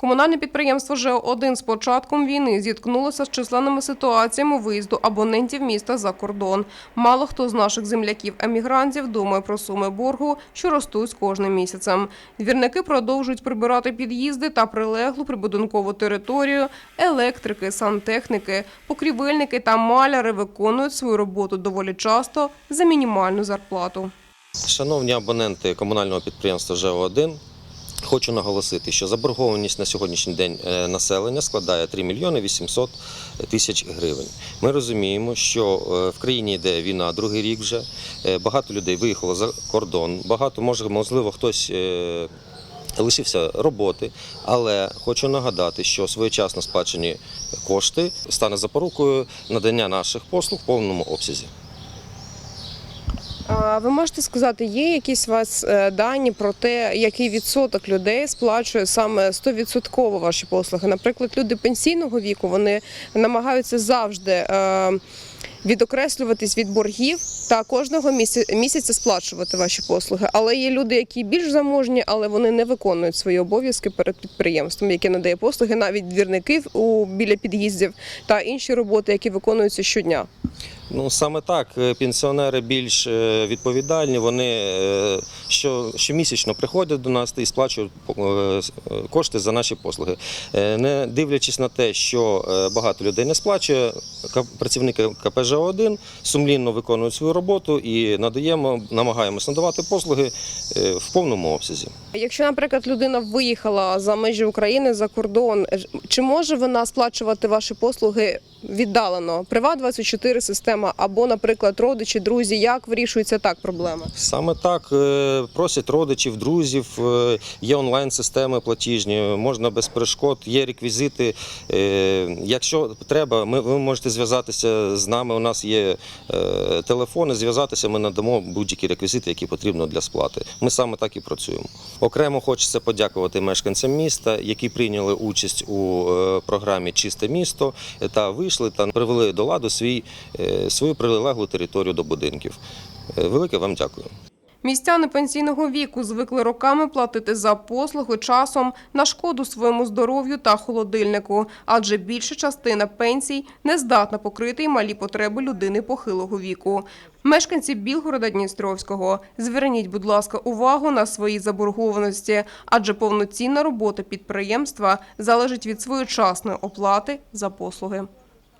Комунальне підприємство ЖО-1 з початком війни зіткнулося з численними ситуаціями виїзду абонентів міста за кордон. Мало хто з наших земляків-емігрантів думає про суми боргу, що ростуть з кожним місяцем. Двірники продовжують прибирати під'їзди та прилеглу прибудинкову територію. Електрики, сантехніки, покрівельники та маляри виконують свою роботу доволі часто за мінімальну зарплату. Шановні абоненти комунального підприємства ЖО1, хочу наголосити, що заборгованість на сьогоднішній день е, населення складає 3 мільйони 800 тисяч гривень. Ми розуміємо, що е, в країні йде війна другий рік вже. Е, Багато людей виїхало за кордон, багато, може, можливо, хтось. Лишився роботи, але хочу нагадати, що своєчасно сплачені кошти стане запорукою надання наших послуг в повному обсязі. А ви можете сказати, є якісь у вас е, дані про те, який відсоток людей сплачує саме 100% ваші послуги? Наприклад, люди пенсійного віку вони намагаються завжди е, відокреслюватись від боргів та кожного міся- місяця сплачувати ваші послуги. Але є люди, які більш заможні, але вони не виконують свої обов'язки перед підприємством, яке надає послуги, навіть двірників у біля під'їздів та інші роботи, які виконуються щодня. Ну саме так, Е, пенсіонери більш е, відповідальні. Вони е, що, щомісячно приходять до нас і сплачують кошти за наші послуги. Не дивлячись на те, що багато людей не сплачує, працівники КПЖ-1 сумлінно виконують свою роботу і надаємо, намагаємось надавати послуги в повному обсязі. Якщо, наприклад, людина виїхала за межі України за кордон, чи може вона сплачувати ваші послуги віддалено? Приват 24 система або, наприклад, родичі, друзі, як вирішується так проблема? Саме так е, просять родичів, друзів. е, Є онлайн-системи платіжні, можна без перешкод, є реквізити. Е, Якщо треба, ми ви можете зв'язатися з нами. У нас є телефони, зв'язатися. Ми надамо будь-які реквізити, які потрібно для сплати. Ми саме так і працюємо. Окремо хочеться подякувати мешканцям міста, які прийняли участь у програмі Чисте місто та вийшли та привели до ладу свій, свою прилеглу територію до будинків. Е, Велике вам дякую. Містяни пенсійного віку звикли роками платити за послуги часом на шкоду своєму здоров'ю та холодильнику, адже більша частина пенсій не здатна покрити й малі потреби людини похилого віку. Мешканці Білгорода Дністровського, зверніть, будь ласка, увагу на свої заборгованості, адже повноцінна робота підприємства залежить від своєчасної оплати за послуги.